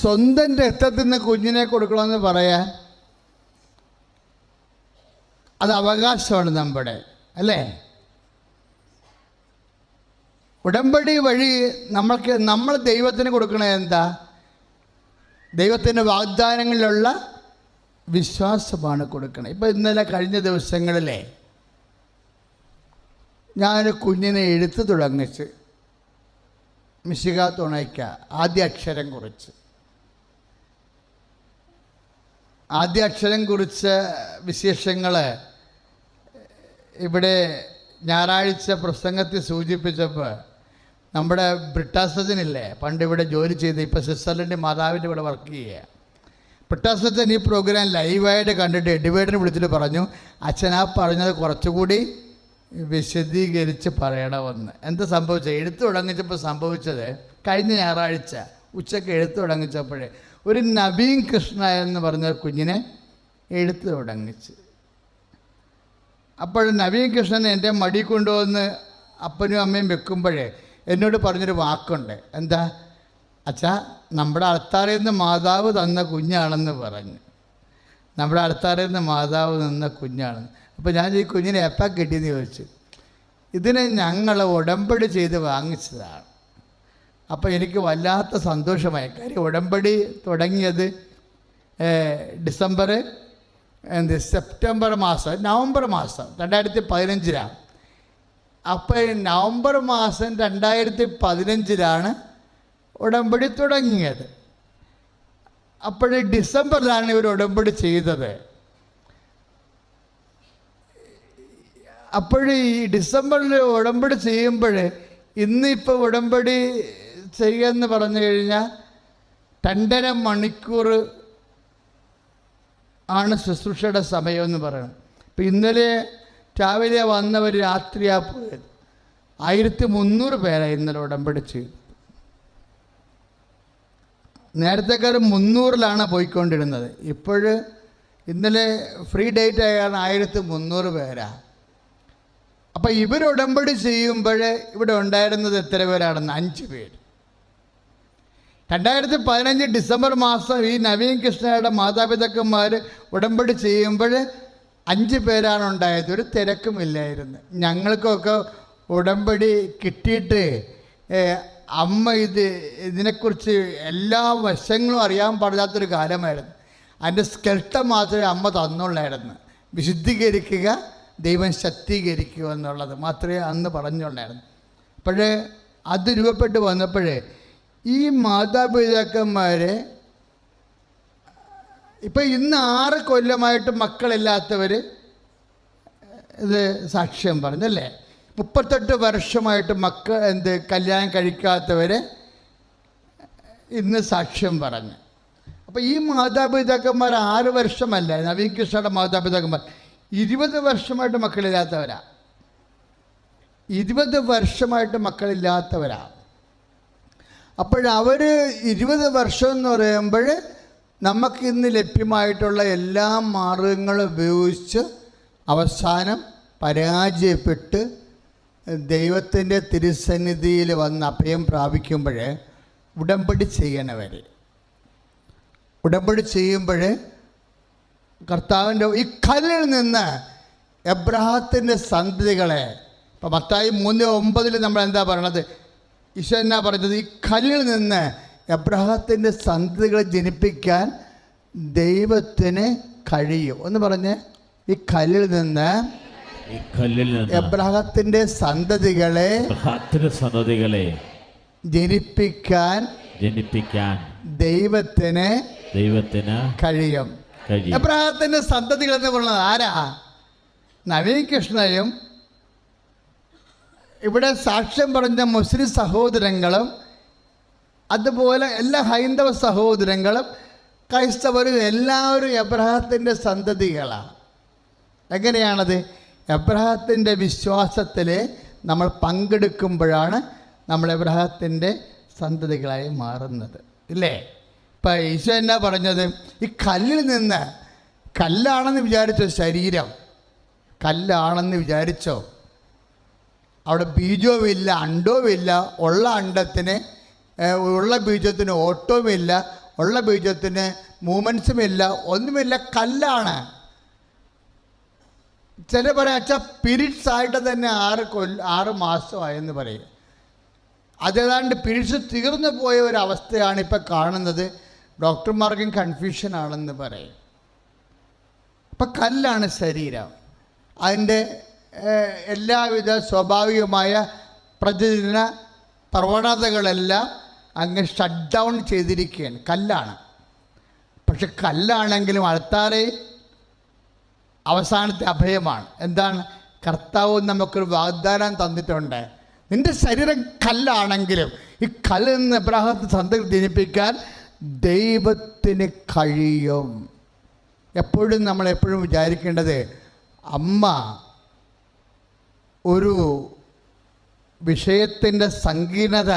സ്വന്തം രക്തത്തിൽ നിന്ന് കുഞ്ഞിനെ കൊടുക്കണമെന്ന് പറയാൻ അത് അവകാശമാണ് നമ്മുടെ അല്ലേ? ഉടമ്പടി വഴി നമ്മൾക്ക് നമ്മൾ ദൈവത്തിന് കൊടുക്കണത് എന്താ? ദൈവത്തിന്റെ വാഗ്ദാനങ്ങളിലുള്ള വിശ്വാസമാണ് കൊടുക്കണം. ഇപ്പം ഇന്നലെ കഴിഞ്ഞ ദിവസങ്ങളിലെ ഞാനൊരു കുഞ്ഞിനെ എഴുത്ത് തുടങ്ങിച്ച് മിശിക തുണയ്ക്ക ആദ്യ അക്ഷരം കുറിച്ച്. ആദ്യ അക്ഷരം കുറിച്ച വിശേഷങ്ങൾ ഇവിടെ ഞായറാഴ്ച പ്രസംഗത്തിൽ സൂചിപ്പിച്ചപ്പോൾ നമ്മുടെ ബ്രിട്ടാസജനില്ലേ പണ്ട് ഇവിടെ ജോലി ചെയ്ത് ഇപ്പോൾ സ്വിറ്റ്സർലൻഡ് മാതാവിന്റെ ഇവിടെ വർക്ക് ചെയ്യുക ബ്രിട്ടാസജൻ ഈ പ്രോഗ്രാം ലൈവായിട്ട് കണ്ടിട്ട് എഡിവേഡിനെ വിളിച്ചിട്ട് പറഞ്ഞു അച്ഛൻ ആ പറഞ്ഞത് കുറച്ചുകൂടി വിശദീകരിച്ച് പറയണമെന്ന്. എന്താ സംഭവിച്ചത്? എഴുത്ത് തുടങ്ങിച്ചപ്പോൾ സംഭവിച്ചത് കഴിഞ്ഞ ഞായറാഴ്ച. ഉച്ചയ്ക്ക് എഴുത്ത് തുടങ്ങിച്ചപ്പോഴേ ഒരു നബീൻ കൃഷ്ണ എന്ന് പറഞ്ഞ കുഞ്ഞിനെ എഴുത്ത് തുടങ്ങിച്ച്. അപ്പോൾ നബീൻ കൃഷ്ണൻ എന്റെ മടി കൊണ്ടുവന്ന് അപ്പനും അമ്മയും വെക്കുമ്പോഴേ എന്നോട് പറഞ്ഞൊരു വാക്കുണ്ട്. എന്താ? അച്ഛാ നമ്മുടെ അൾത്താറിൽ നിന്ന് മാതാവ് തന്ന കുഞ്ഞാണെന്ന് പറഞ്ഞു. നമ്മുടെ അൾത്താറിൽ നിന്ന് മാതാവ് തന്ന കുഞ്ഞാണ് അപ്പോൾ ഞാൻ ഈ കുഞ്ഞിനെ എപ്പം കിട്ടിയെന്ന് ചോദിച്ചു. ഇതിനെ ഞങ്ങൾ ഉടമ്പടി ചെയ്ത് വാങ്ങിച്ചതാണ്. അപ്പോൾ എനിക്ക് വല്ലാത്ത സന്തോഷമായി. കാര്യം ഉടമ്പടി തുടങ്ങിയത് ഡിസംബർ എന്ത് സെപ്റ്റംബർ മാസം നവംബർ മാസം രണ്ടായിരത്തി പതിനഞ്ചിലാണ് അപ്പോൾ നവംബർ മാസം രണ്ടായിരത്തി പതിനഞ്ചിലാണ് ഉടമ്പടി തുടങ്ങിയത്. അപ്പോൾ ഡിസംബറിലാണ് ഇവർ ഉടമ്പടി ചെയ്തത്. അപ്പോൾ ഈ ഡിസംബറിൽ ഉടമ്പടി ചെയ്യുമ്പോൾ ഇന്നിപ്പോൾ ഉടമ്പടി ചെയ്യുമെന്ന് പറഞ്ഞു കഴിഞ്ഞാൽ രണ്ടര മണിക്കൂർ ആണ് ശുശ്രൂഷയുടെ സമയം എന്ന് പറയണം. ഇപ്പം ഇന്നലെ രാവിലെ വന്നവർ രാത്രിയാ പോയത്. ആയിരത്തി മുന്നൂറ് പേരായി ഇന്നലെ ഉടമ്പടി ചെയ്തു നേരത്തെക്കാരും മുന്നൂറിലാണ് പോയിക്കൊണ്ടിരുന്നത്. ഇപ്പോൾ ഇന്നലെ ഫ്രീ ഡേറ്റ് ആയാണ് ആയിരത്തി മുന്നൂറ് പേരാ. അപ്പം ഇവർ ഉടമ്പടി ചെയ്യുമ്പോൾ ഇവിടെ ഉണ്ടായിരുന്നത് എത്ര പേരാണെന്ന്? അഞ്ച് പേര്. രണ്ടായിരത്തി പതിനഞ്ച് ഡിസംബർ മാസം ഈ നവീൻ കൃഷ്ണയുടെ മാതാപിതാക്കന്മാർ ഉടമ്പടി ചെയ്യുമ്പോൾ അഞ്ച് പേരാണ് ഉണ്ടായത്. ഒരു തിരക്കുമില്ലായിരുന്നു ഞങ്ങൾക്കൊക്കെ ഉടമ്പടി കിട്ടിയിട്ട് അമ്മ ഇത് ഇതിനെക്കുറിച്ച് എല്ലാ വശങ്ങളും അറിയാൻ പാടില്ലാത്തൊരു കാലമായിരുന്നു. അതിന്റെ സ്കെൽട്ടം മാത്രമേ അമ്മ തന്നുള്ളായിരുന്നു. വിശുദ്ധീകരിക്കുക ദൈവം ശക്തീകരിക്കുക എന്നുള്ളത് മാത്രമേ അന്ന് പറഞ്ഞുള്ളായിരുന്നു. അപ്പോഴേ അത് രൂപപ്പെട്ട് വന്നപ്പോഴേ ഈ മാതാപിതാക്കന്മാരെ ഇപ്പം ഇന്ന് ആറ് കൊല്ലമായിട്ട് മക്കളില്ലാത്തവർ ഇത് സാക്ഷ്യം പറഞ്ഞല്ലേ മുപ്പത്തെട്ട് വർഷമായിട്ട് മക്കൾ എന്ത് കല്യാണം കഴിക്കാത്തവർ ഇന്ന് സാക്ഷ്യം പറഞ്ഞു. അപ്പോൾ ഈ മാതാപിതാക്കന്മാർ ആറ് വർഷമല്ല നവീൻ കൃഷ്ണയുടെ മാതാപിതാക്കന്മാർ. ഇരുപത് വർഷമായിട്ട് മക്കളില്ലാത്തവരാ. ഇരുപത് വർഷമായിട്ട് മക്കളില്ലാത്തവരാ. അപ്പോഴവർ ഇരുപത് വർഷം എന്ന് പറയുമ്പോൾ നമുക്കിന്ന് ലഭ്യമായിട്ടുള്ള എല്ലാ മാർഗങ്ങളും ഉപയോഗിച്ച് അവസാനം പരാജയപ്പെട്ട് ദൈവത്തിന്റെ തിരുസന്നിധിയിൽ വന്ന് അഭയം പ്രാപിക്കുമ്പോൾ ഉടമ്പടി ചെയ്യണവർ. ഉടമ്പടി ചെയ്യുമ്പോൾ കർത്താവിന്റെ ഈ കല്ലിൽ നിന്ന് എബ്രഹത്തിന്റെ സന്തതികളെ ഇപ്പം മത്തായി മൂന്ന് ഒമ്പതിൽ നമ്മൾ എന്താ പറയണത്? ഈശോ എന്നാ പറഞ്ഞത് ഈ കല്ലിൽ നിന്ന് എബ്രഹത്തിന്റെ സന്തതികളെ ജനിപ്പിക്കാൻ ദൈവത്തിന് കഴിയും. എന്ന് പറഞ്ഞ് ഈ കല്ലിൽ നിന്ന് എബ്രഹത്തിന്റെ സന്തതികളെ സന്തതികളെ ജനിപ്പിക്കാൻ ജനിപ്പിക്കാൻ ദൈവത്തിന് ദൈവത്തിന് കഴിയും. എബ്രഹത്തിന്റെ സന്തതികൾ എന്ന് പറയുന്നത് ആരാ? നവീൻ കൃഷ്ണയും ഇവിടെ സാക്ഷ്യം പറഞ്ഞ മുസ്ലിം സഹോദരങ്ങളും അതുപോലെ എല്ലാ ഹൈന്ദവ സഹോദരങ്ങളും ക്രൈസ്തവരും എല്ലാവരും എബ്രഹത്തിന്റെ സന്തതികളാണ്. എങ്ങനെയാണത്? എബ്രഹത്തിന്റെ വിശ്വാസത്തിൽ നമ്മൾ പങ്കെടുക്കുമ്പോഴാണ് നമ്മൾ എബ്രഹത്തിന്റെ സന്തതികളായി മാറുന്നത്. ഇല്ലേ? ഇപ്പം ഈശോ എന്നാ പറഞ്ഞത്? ഈ കല്ലിൽ നിന്ന് കല്ലാണെന്ന് വിചാരിച്ചോ ശരീരം? കല്ലാണെന്ന് വിചാരിച്ചോ? അവിടെ ബീജവുമില്ല അണ്ടവുമില്ല ഉള്ള അണ്ടത്തിന് ഉള്ള ബീജത്തിന് ഓട്ടവുമില്ല ഉള്ള ബീജത്തിന് മൂമെൻസുമില്ല ഒന്നുമില്ല കല്ലാണ്. ചില പറയാം അച്ഛാ പീരീഡ്സ് ആയിട്ട് തന്നെ ആറ് കൊല്ല ആറ് മാസമായെന്ന് പറയും. അതേതാണ്ട് പീരീഡ്സ് തീർന്നു പോയ ഒരു അവസ്ഥയാണ് ഇപ്പം കാണുന്നത്. ഡോക്ടർമാർക്കും കൺഫ്യൂഷൻ ആണെന്ന് പറയും. അപ്പം കല്ലാണ് ശരീരം. അതിന്റെ എല്ലാവിധ സ്വാഭാവികമായ പ്രതിദിന പ്രവണതകളെല്ലാം അങ്ങ് ഷട്ട് ഡൗൺ ചെയ്തിരിക്കുകയാണ്. കല്ലാണ്. പക്ഷെ കല്ലാണെങ്കിലും അൾത്താറെ അവസാനത്തെ അഭയമാണ്. എന്താണ്? കർത്താവ് നമുക്കൊരു വാഗ്ദാനം തന്നിട്ടുണ്ട്. നിന്റെ ശരീരം കല്ലാണെങ്കിലും ഈ കല്ലിൽ നിന്ന് ഇബ്രാഹത്ത് സന്തതി ജനിപ്പിക്കാൻ ദൈവത്തിന് കഴിയും. എപ്പോഴും നമ്മൾ എപ്പോഴും വിചാരിക്കേണ്ടത് അമ്മ ഒരു വിഷയത്തിന്റെ സങ്കീർണത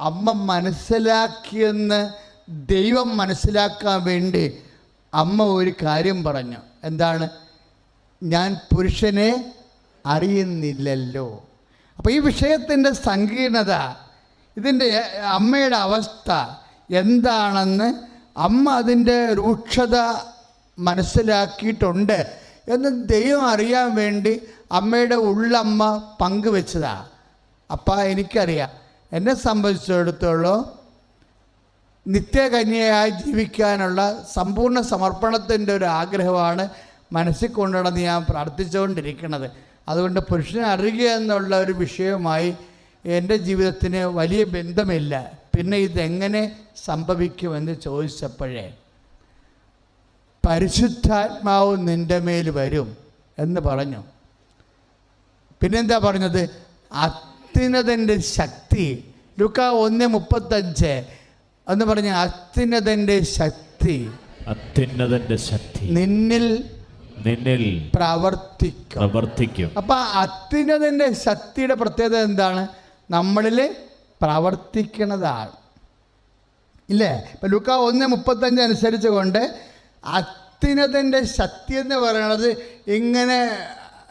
അമ്മ മനസ്സിലാക്കിയെന്ന് ദൈവം മനസ്സിലാക്കാൻ വേണ്ടി അമ്മ ഒരു കാര്യം പറഞ്ഞു. എന്താണ്? ഞാൻ പുരുഷനെ അറിയുന്നില്ലല്ലോ. അപ്പോൾ ഈ വിഷയത്തിന്റെ സങ്കീർണത ഇതിന്റെ അമ്മയുടെ അവസ്ഥ എന്താണെന്ന് അമ്മ അതിന്റെ രൂക്ഷത മനസ്സിലാക്കിയിട്ടുണ്ട്. എന്ന് ദൈവം അറിയാൻ വേണ്ടി അമ്മയുടെ ഉള്ളമ്മ പങ്കുവെച്ചതാ. അപ്പ എനിക്കറിയാം. എന്നെ സംബന്ധിച്ചിടത്തോളം നിത്യകന്യയായി ജീവിക്കാനുള്ള സമ്പൂർണ സമർപ്പണത്തിന്റെ ഒരു ആഗ്രഹമാണ് മനസ്സിൽ കൊണ്ടുനടന്ന് ഞാൻ പ്രാർത്ഥിച്ചുകൊണ്ടിരിക്കുന്നത്. അതുകൊണ്ട് പുരുഷനെ അറിയുക എന്നുള്ള ഒരു വിഷയവുമായി എന്റെ ജീവിതത്തിന് വലിയ ബന്ധമില്ല. പിന്നെ ഇതെങ്ങനെ സംഭവിക്കുമെന്ന് ചോദിച്ചപ്പോഴേ പരിശുദ്ധാത്മാവ് നിന്റെ മേൽ വരും എന്ന് പറഞ്ഞു. പിന്നെന്താ പറഞ്ഞത്? അത്യുന്നതന്റെ ശക്തി. ലുക്ക ഒന്ന് മുപ്പത്തഞ്ച്. എന്ന് പറഞ്ഞ അത്യുന്നതന്റെ ശക്തി. അത്യുന്നതന്റെ ശക്തി. നിന്നിൽ നിന്നിൽ പ്രവർത്തിക്കും. പ്രവർത്തിക്കും. അപ്പൊ അത്യുന്നതന്റെ ശക്തിയുടെ പ്രത്യേകത എന്താണ്? നമ്മളിൽ പ്രവർത്തിക്കുന്നതാണ്. ഇല്ലേ? ഇപ്പൊ ലുക്ക ഒന്ന് മുപ്പത്തഞ്ച് അനുസരിച്ച് കൊണ്ട് അത്യുന്നതന്റെ ശക്തി എന്ന് പറയുന്നത് ഇങ്ങനെ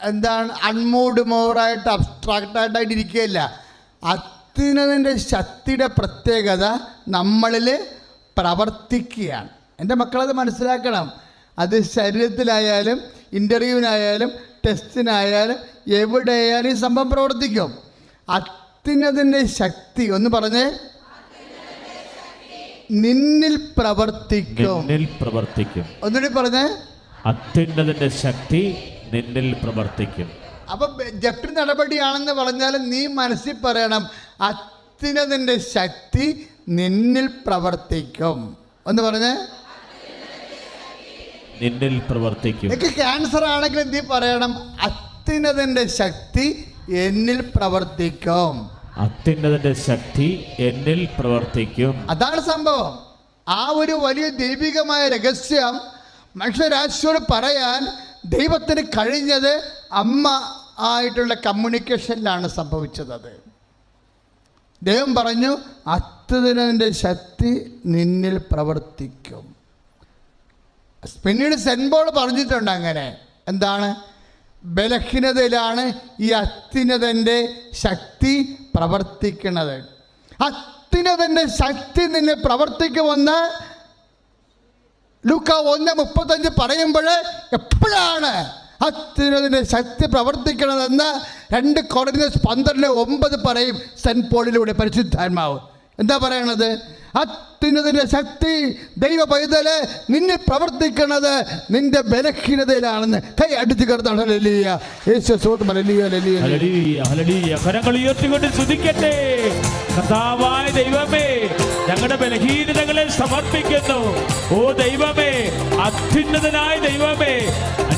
എന്താണ് അൺമൂഡ് മോറായിട്ട് അബ്സ്ട്രാക്റ്റായിട്ടായിട്ട് ഇരിക്കുകയല്ല. അത്യുന്നതന്റെ ശക്തിയുടെ പ്രത്യേകത നമ്മളിൽ പ്രവർത്തിക്കുകയാണ്. എന്റെ മക്കളത് മനസ്സിലാക്കണം. അത് ശരീരത്തിലായാലും ഇന്റർവ്യൂവിനായാലും ടെസ്റ്റിനായാലും എവിടെയായാലും ഈ സംഭവം പ്രവർത്തിക്കും. അത്യുന്നതിന്റെ ശക്തി ഒന്ന് പറഞ്ഞേ. നിന്നിൽ പ്രവർത്തിക്കും. നിന്നിൽ പ്രവർത്തിക്കും. ഒന്നുകൂടി പറഞ്ഞേ. അത്യുന്നതിന്റെ ശക്തി നിന്നിൽ പ്രവർത്തിക്കും. അപ്പൊ ജപ്തി നടപടിയാണെന്ന് പറഞ്ഞാൽ നീ മനസ്സിൽ പറയണം അത്യുന്നതിന്റെ ശക്തി നിന്നിൽ പ്രവർത്തിക്കും. ഒന്ന് പറഞ്ഞേ. നിന്നിൽ പ്രവർത്തിക്കും. എനിക്ക് ക്യാൻസർ ആണെങ്കിൽ നീ പറയണം അത്യുന്നതിന്റെ ശക്തി എന്നിൽ പ്രവർത്തിക്കും. അത്യുന്നതന്റെ ശക്തി എന്നിൽ പ്രവർത്തിക്കും. അതാണ് സംഭവം. ആ ഒരു വലിയ ദൈവികമായ രഹസ്യം മനുഷ്യരാശിയോട് പറയാൻ ദൈവത്തിന് കഴിഞ്ഞത് അമ്മ ആയിട്ടുള്ള കമ്മ്യൂണിക്കേഷനിലാണ് സംഭവിച്ചത്. അത് ദൈവം പറഞ്ഞു അത്യുന്നതിന്റെ ശക്തി നിന്നിൽ പ്രവർത്തിക്കും. പിന്നീട് സെൻബോൾ പറഞ്ഞിട്ടുണ്ട് അങ്ങനെ. എന്താണ്? ബലഹീനതയിലാണ് ഈ അത്യുന്നതന്റെ ശക്തി പ്രവർത്തിക്കുന്നത് അത്യുന്നതന്റെ ശക്തി നിന്നെ പ്രവർത്തിക്കുമെന്ന് ലൂക്ക ഒന്ന് മുപ്പത്തഞ്ച് പറയുമ്പോൾ എപ്പോഴാണ് അത്യുന്നതിന്റെ ശക്തി പ്രവർത്തിക്കണതെന്ന് രണ്ട് കോടതി പന്ത്രണ്ട് ഒമ്പത് പറയും. സെന്റ് പോളിലൂടെ പരിശുദ്ധാത്മാവ്. എന്താ പറയണത്? അത്യുന്നതിന്റെ ശക്തി ദൈവ പൈതൽ നിന്നെ പ്രവർത്തിക്കണത് നിന്റെ ബലഹീനതയിലാണെന്ന്. കൈ അടിച്ചു കിടന്നാണ്. ലലിയ യേശു കർത്താവായ ദൈവമേ ഞങ്ങളുടെ ബലഹീനതകളെ സമർപ്പിക്കുന്നു. ഓ ദൈവമേ അത്യുന്നതനായ ദൈവമേ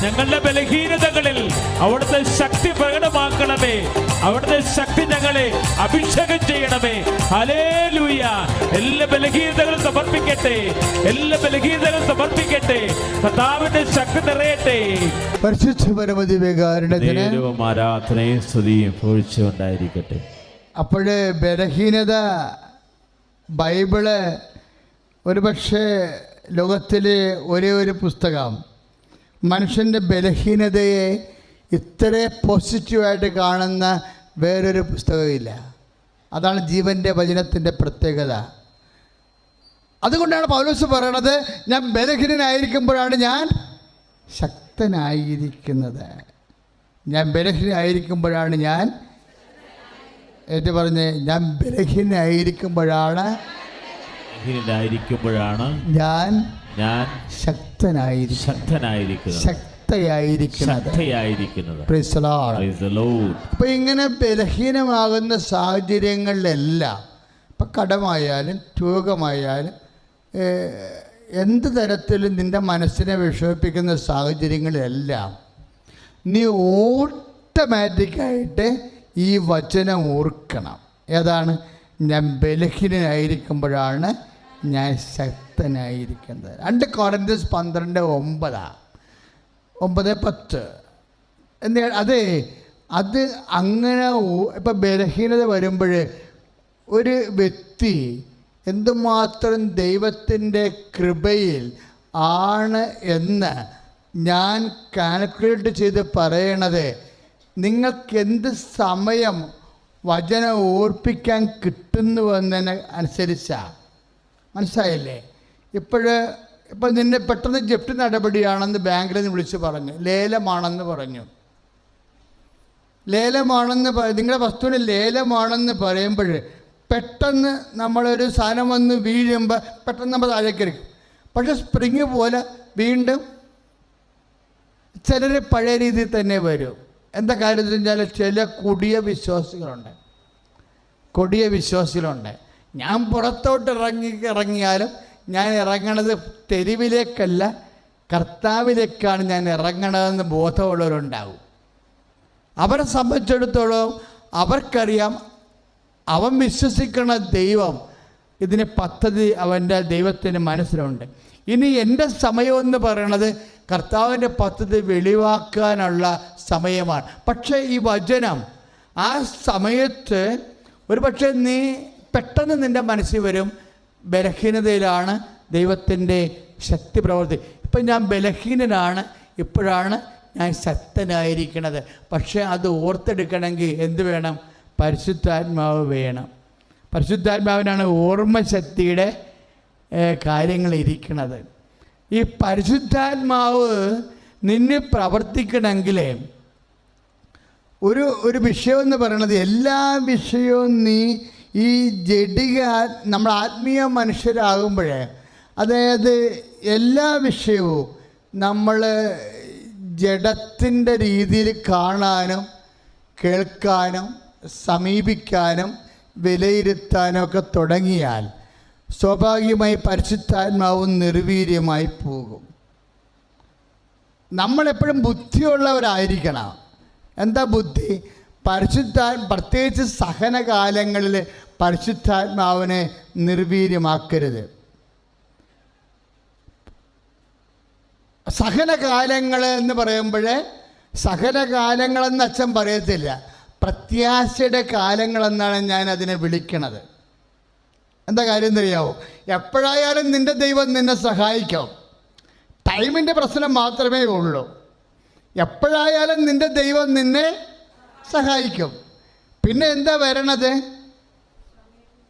ഞങ്ങളുടെ ബലഹീനതകളിൽ അവിടുത്തെ ശക്തി പ്രകടമാക്കണമേ. അവിടുത്തെ ശക്തി ഞങ്ങളെ അഭിഷേകം ചെയ്യണമേ. ഹലേലൂയ എല്ലാ ബലഹീനതകളും സമർപ്പിക്കട്ടെ. എല്ലാ ബലഹീനതകളും സമർപ്പിക്കട്ടെ. കർത്താവിന്റെ ശക്തി നിറയട്ടെ. പരിശുദ്ധ പരമതി വികാരണത്തിന് ആരാധനയും സ്തുതിയും അപ്പോഴ് ബലഹീനത ബൈബിൾ ഒരുപക്ഷെ ലോകത്തിലെ ഒരേ ഒരു പുസ്തകം. മനുഷ്യന്റെ ബലഹീനതയെ ഇത്ര പോസിറ്റീവായിട്ട് കാണുന്ന വേറൊരു പുസ്തകമില്ല. അതാണ് ജീവന്റെ വചനത്തിന്റെ പ്രത്യേകത. അതുകൊണ്ടാണ് പൗലോസ് പറയണത് ഞാൻ ബലഹീനനായിരിക്കുമ്പോഴാണ് ഞാൻ ശക്തനായിരിക്കുന്നത്. ഞാൻ ബലഹീനായിരിക്കുമ്പോഴാണ് ഞാൻ ഏറ്റു പറഞ്ഞ്? ഞാൻ ബലഹീനായിരിക്കുമ്പോഴാണ് ബലഹീനനായിരിക്കുമ്പോഴാണ് ഞാൻ ഞാൻ ശക്തനായിരിക്കും ശക്തനായിരിക്കുന്നത്. ശക്തയായിരിക്കുന്നത്. അപ്പൊ ഇങ്ങനെ ബലഹീനമാകുന്ന സാഹചര്യങ്ങളിലെല്ലാം ഇപ്പം കടമായാലും രോഗമായാലും എന്ത് തരത്തിലും നിന്റെ മനസ്സിനെ വിഷമിപ്പിക്കുന്ന സാഹചര്യങ്ങളിലെല്ലാം നീ ഓട്ടോമാറ്റിക്കായിട്ട് ഈ വചനം ഓർക്കണം. ഏതാണ്? ഞാൻ ബലഹീനനായിരിക്കുമ്പോഴാണ് ഞാൻ ശക്തനായിരിക്കുന്നത്. രണ്ട് കോറന്റീസ് പന്ത്രണ്ട് ഒമ്പതാണ് ഒമ്പത് പത്ത്. എന്ന് അതെ അത് അങ്ങനെ ഇപ്പം ബലഹീനത വരുമ്പോൾ ഒരു വ്യക്തി എന്തുമാത്രം ദൈവത്തിന്റെ കൃപയിൽ ആണ് എന്ന് ഞാൻ കാൽക്കുലേറ്റ് ചെയ്ത് പറയണത് നിങ്ങൾക്ക് എന്ത് സമയം വചനം ഓർപ്പിക്കാൻ കിട്ടുന്നുവെന്നതിന് അനുസരിച്ചാണ് മനസ്സിലായില്ലേ? ഇപ്പോഴ് ഇപ്പം നിന്നെ പെട്ടെന്ന് ജപ്തി നടപടിയാണെന്ന് ബാങ്കിൽ നിന്ന് വിളിച്ച് പറഞ്ഞു. ലേലമാണെന്ന് പറഞ്ഞു. ലേലമാണെന്ന് നിങ്ങളുടെ വസ്തുവിന് ലേലമാണെന്ന് പറയുമ്പോൾ പെട്ടെന്ന് നമ്മളൊരു സാധനം വന്ന് വീഴുമ്പോൾ പെട്ടെന്ന് നമ്മൾ താഴേക്ക് ഇരിക്കും പക്ഷെ സ്പ്രിങ് പോലെ വീണ്ടും ചിലർ പഴയ രീതിയിൽ തന്നെ വരും. എന്താ കാര്യത്തിൽ വെച്ചാൽ ചില കൊടിയ വിശ്വാസികളുണ്ട്. കൊടിയ വിശ്വാസികളുണ്ട്. ഞാൻ പുറത്തോട്ട് ഇറങ്ങി ഇറങ്ങിയാലും ഞാൻ ഇറങ്ങണത് തെരുവിലേക്കല്ല കർത്താവിലേക്കാണ് ഞാൻ ഇറങ്ങണതെന്ന് ബോധമുള്ളവരുണ്ടാവും. അവരെ സംബന്ധിച്ചിടത്തോളം അവർക്കറിയാം അവൻ വിശ്വസിക്കുന്ന ദൈവം ഇതിന് പദ്ധതി അവന്റെ ദൈവത്തിന് മനസ്സിലുണ്ട്. ഇനി എന്റെ സമയമെന്ന് പറയണത് കർത്താവിന്റെ പദ്ധതി വെളിവാക്കാനുള്ള സമയമാണ്. പക്ഷേ ഈ വചനം ആ സമയത്ത് ഒരു പക്ഷേ നീ പെട്ടെന്ന് നിന്റെ മനസ്സിൽ വരും ബലഹീനതയിലാണ് ദൈവത്തിന്റെ ശക്തി പ്രവർത്തി ഇപ്പം ഞാൻ ബലഹീനനാണ് ഇപ്പോഴാണ് ഞാൻ ശക്തനായിരിക്കണത്. പക്ഷേ അത് ഓർത്തെടുക്കണമെങ്കിൽ എന്ത് വേണം? പരിശുദ്ധാത്മാവ് വേണം. പരിശുദ്ധാത്മാവിനാണ് ഓർമ്മശക്തിയുടെ ശക്തിയുടെ കാര്യങ്ങൾ ഇരിക്കുന്നത് ഈ പരിശുദ്ധാത്മാവ് നിന്നെ പ്രവർത്തിക്കണമെങ്കിൽ ഒരു ഒരു വിഷയം എന്ന് പറയുന്നത് എല്ലാ വിഷയവും നീ ഈ ജഡിക നമ്മൾ ആത്മീയ മനുഷ്യരാകുമ്പോഴേ അതായത് എല്ലാ വിഷയവും നമ്മൾ ജഡത്തിന്റെ രീതിയിൽ കാണാനും കേൾക്കാനും സമീപിക്കാനും വിലയിരുത്താനും ഒക്കെ തുടങ്ങിയാൽ സ്വാഭാവികമായി പരിശുദ്ധാത്മാവും നിർവീര്യമായി പോകും. നമ്മളെപ്പോഴും ബുദ്ധിയുള്ളവരായിരിക്കണം. എന്താ ബുദ്ധി? പരിശുദ്ധ പ്രത്യേകിച്ച് സഹനകാലങ്ങളിൽ പരിശുദ്ധാത്മാവിനെ നിർവീര്യമാക്കരുത്. സഹനകാലങ്ങൾ എന്ന് പറയുമ്പോൾ സഹനകാലങ്ങളെന്ന് അച്ഛൻ പറയത്തില്ല. പ്രത്യാശയുടെ കാലങ്ങളെന്നാണ് ഞാൻ അതിനെ വിളിക്കണത്. എന്താ കാര്യം എന്നറിയാവോ? എപ്പോഴായാലും നിന്റെ ദൈവം നിന്നെ സഹായിക്കും. ടൈമിന്റെ പ്രശ്നം മാത്രമേ ഉള്ളൂ. എപ്പോഴായാലും നിന്റെ ദൈവം നിന്നെ സഹായിക്കും. പിന്നെ എന്താ വരണത്?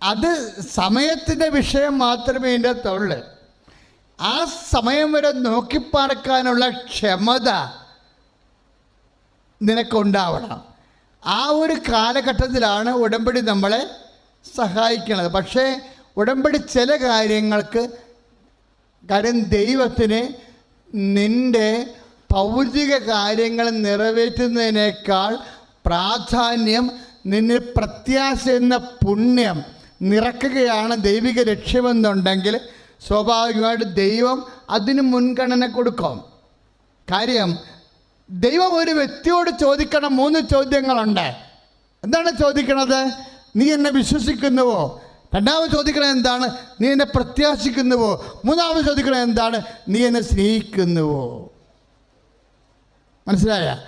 അത് സമയത്തിന്റെ വിഷയം മാത്രമേ എന്റെ തൊള്ളു ആ സമയം വരെ നോക്കിപ്പാർക്കാനുള്ള ക്ഷമത നിനക്കുണ്ടാവണം. ആ ഒരു കാലഘട്ടത്തിലാണ് ഉടമ്പടി നമ്മളെ സഹായിക്കുന്നത്. പക്ഷേ ഉടമ്പടി ചില കാര്യങ്ങൾക്ക് കാര്യം ദൈവത്തിന് നിന്റെ ഭൗതിക കാര്യങ്ങൾ നിറവേറ്റുന്നതിനേക്കാൾ പ്രാധാന്യം നിന്നിൽ പ്രത്യാശ എന്ന പുണ്യം നിറക്കുകയാണ് ദൈവിക ലക്ഷ്യമെന്നുണ്ടെങ്കിൽ സ്വാഭാവികമായിട്ട് ദൈവം അതിന് മുൻഗണന കൊടുക്കും. കാര്യം ദൈവം ഒരു വ്യക്തിയോട് ചോദിക്കണം മൂന്ന് ചോദ്യങ്ങളുണ്ട്. എന്താണ് ചോദിക്കണത്? നീ എന്നെ വിശ്വസിക്കുന്നുവോ? രണ്ടാമത് ചോദിക്കണത് എന്താണ്? നീ എന്നെ പ്രത്യാശിക്കുന്നുവോ? മൂന്നാമത് ചോദിക്കണത് എന്താണ്? നീ എന്നെ സ്നേഹിക്കുന്നുവോ? മനസ്സിലായ?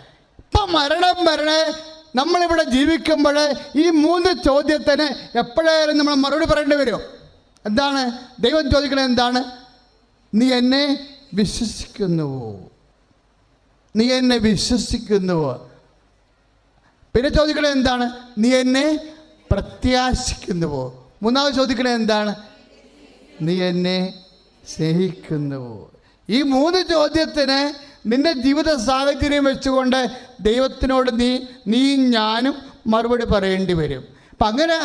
ഇപ്പം മരണം വരണേ? നമ്മളിവിടെ ജീവിക്കുമ്പോൾ ഈ മൂന്ന് ചോദ്യത്തിന് എപ്പോഴായാലും നമ്മൾ മറുപടി പറയേണ്ടി വരുമോ? എന്താണ്? ദൈവം ചോദിക്കണത് എന്താണ്? നീ എന്നെ വിശ്വസിക്കുന്നുവോ? നീ എന്നെ വിശ്വസിക്കുന്നുവോ? പിന്നെ ചോദിക്കണത് എന്താണ്? നീ എന്നെ പ്രത്യാശിക്കുന്നുവോ? മൂന്നാമത് ചോദിക്കണത് എന്താണ്? നീ എന്നെ സ്നേഹിക്കുന്നുവോ? ഈ മൂന്ന് ചോദ്യത്തിന് നിന്റെ ജീവിത സാഹചര്യം വെച്ചുകൊണ്ട് ദൈവത്തിനോട് നീ നീ ഞാനും മറുപടി പറയേണ്ടി വരും അപ്പം അങ്ങനെ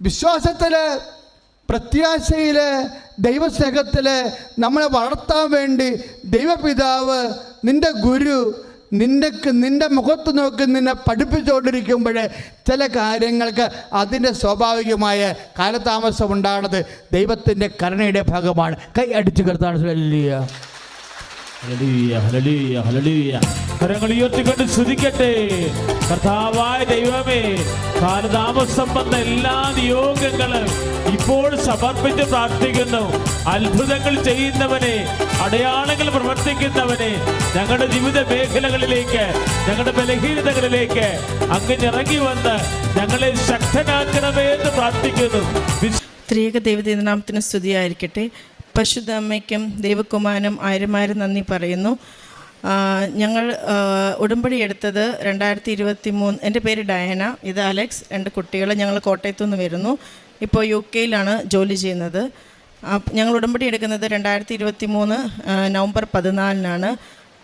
വിശ്വാസത്തിൽ പ്രത്യാശയിൽ ദൈവസ്നേഹത്തിൽ നമ്മളെ വളർത്താൻ വേണ്ടി ദൈവപിതാവ് നിന്റെ ഗുരു നിനക്ക് നിന്റെ മുഖത്ത് നോക്കി നിന്നെ പഠിപ്പിച്ചുകൊണ്ടിരിക്കുമ്പോൾ ചില കാര്യങ്ങൾക്ക് അതിന്റെ സ്വാഭാവികമായ കാലതാമസം ഉണ്ടാകുന്നത് ദൈവത്തിന്റെ കരുണയുടെ ഭാഗമാണ് കൈ അടിച്ചു കിടത്താണ് വലിയ. കരങ്ങൾ ഉയർത്തിക്കൊണ്ട് സ്തുതിക്കട്ടെ. കർത്താവായ ദൈവമേ കാലതാമസം വന്ന എല്ലാ നിയോഗങ്ങളും ഇപ്പോൾ സമർപ്പിച്ച് പ്രാർത്ഥിക്കുന്നു. അത്ഭുതങ്ങൾ ചെയ്യുന്നവനെ അടയാളങ്ങൾ പ്രവർത്തിക്കുന്നവനെ ഞങ്ങളുടെ ജീവിത മേഖലകളിലേക്ക് ഞങ്ങളുടെ ബലഹീനതകളിലേക്ക് അങ്ങ് ഇറങ്ങി വന്ന് ഞങ്ങളെ ശക്തനാക്കണമേ എന്ന് പ്രാർത്ഥിക്കുന്നു. ത്രിയേക ദൈവനാമത്തിന് സ്തുതിയായിരിക്കട്ടെ. പരിശുദ്ധ അമ്മയ്ക്കും ദൈവകുമാരനും ആയിരമായിരം നന്ദി പറയുന്നു. ഞങ്ങൾ ഉടമ്പടി എടുത്തത് രണ്ടായിരത്തി ഇരുപത്തി മൂന്ന് എന്റെ പേര് ഡയന ഇത് അലക്സ് രണ്ട് കുട്ടികൾ ഞങ്ങൾ കോട്ടയത്തു നിന്ന് വരുന്നു. ഇപ്പോൾ യു കെയിലാണ് ജോലി ചെയ്യുന്നത്. ഞങ്ങൾ ഉടമ്പടി എടുക്കുന്നത് രണ്ടായിരത്തി ഇരുപത്തി മൂന്ന് നവംബർ പതിനാലിനാണ്.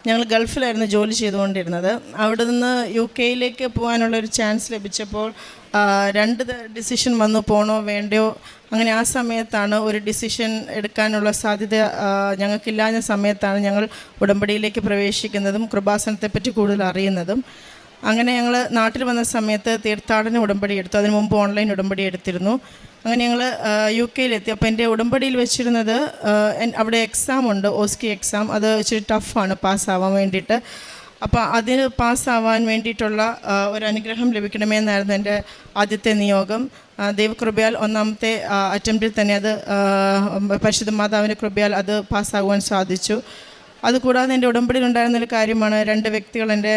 ഞങ്ങൾ ഗൾഫിലായിരുന്നു ജോലി ചെയ്തുകൊണ്ടിരുന്നത്. അവിടെ നിന്ന് യു കെയിലേക്ക് പോകാനുള്ളൊരു ചാൻസ് ലഭിച്ചപ്പോൾ രണ്ട് ഡിസിഷൻ വന്നു പോണോ വേണ്ടയോ അങ്ങനെ ആ സമയത്താണ് ഒരു ഡിസിഷൻ എടുക്കാനുള്ള സാധ്യത ഞങ്ങൾക്കില്ലാഞ്ഞ സമയത്താണ് ഞങ്ങൾ ഉടമ്പടിയിലേക്ക് പ്രവേശിക്കുന്നതും കൃപാസനത്തെപ്പറ്റി കൂടുതൽ അറിയുന്നതും. അങ്ങനെ ഞങ്ങൾ നാട്ടിൽ വന്ന സമയത്ത് തീർത്ഥാടന ഉടമ്പടി എടുത്തു. അതിനു മുമ്പ് ഓൺലൈൻ ഉടമ്പടി എടുത്തിരുന്നു. അങ്ങനെ ഞങ്ങൾ യു കെയിലെത്തി അപ്പോൾ എന്റെ ഉടമ്പടിയിൽ വെച്ചിരുന്നത് അവിടെ എക്സാം ഉണ്ട് ഓസ്കി എക്സാം അത് ഇച്ചിരി ടഫാണ് പാസ്സാവാൻ വേണ്ടിയിട്ട്. അപ്പോൾ അതിന് പാസ്സാവാൻ വേണ്ടിയിട്ടുള്ള ഒരു അനുഗ്രഹം ലഭിക്കണമെന്നായിരുന്നു എന്റെ ആദ്യത്തെ നിയോഗം. ദൈവകൃപയാൽ ഒന്നാമത്തെ അറ്റംപ്റ്റിൽ തന്നെ അത് പരിശുദ്ധ മാതാവിന്റെ കൃപയാൽ അത് പാസ്സാകുവാൻ സാധിച്ചു. അതുകൂടാതെ എന്റെ ഒരു കാര്യമാണ് രണ്ട് വ്യക്തികൾ എന്റെ